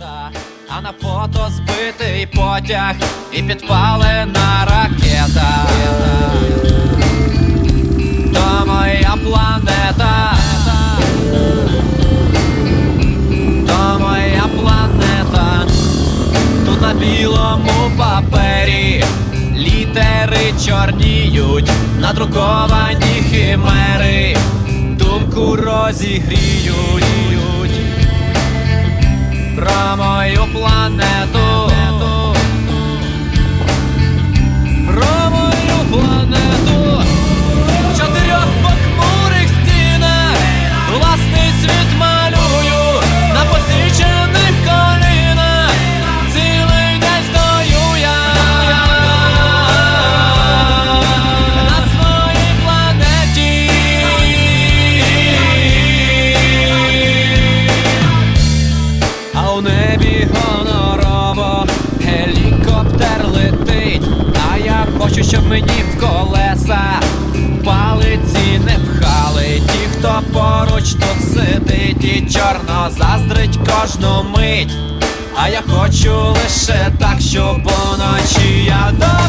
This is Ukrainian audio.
планета, а на фото збитий потяг і підпалена ракета. То моя планета. То планета. Тут на білому папері літери чорніють, надруковані химери, думку розігріють про мою планету. Мені в колеса палиці не пхали. Ті, хто поруч тут сидить і чорно заздрить кожну мить. А я хочу лише так, щоб уночі я спав.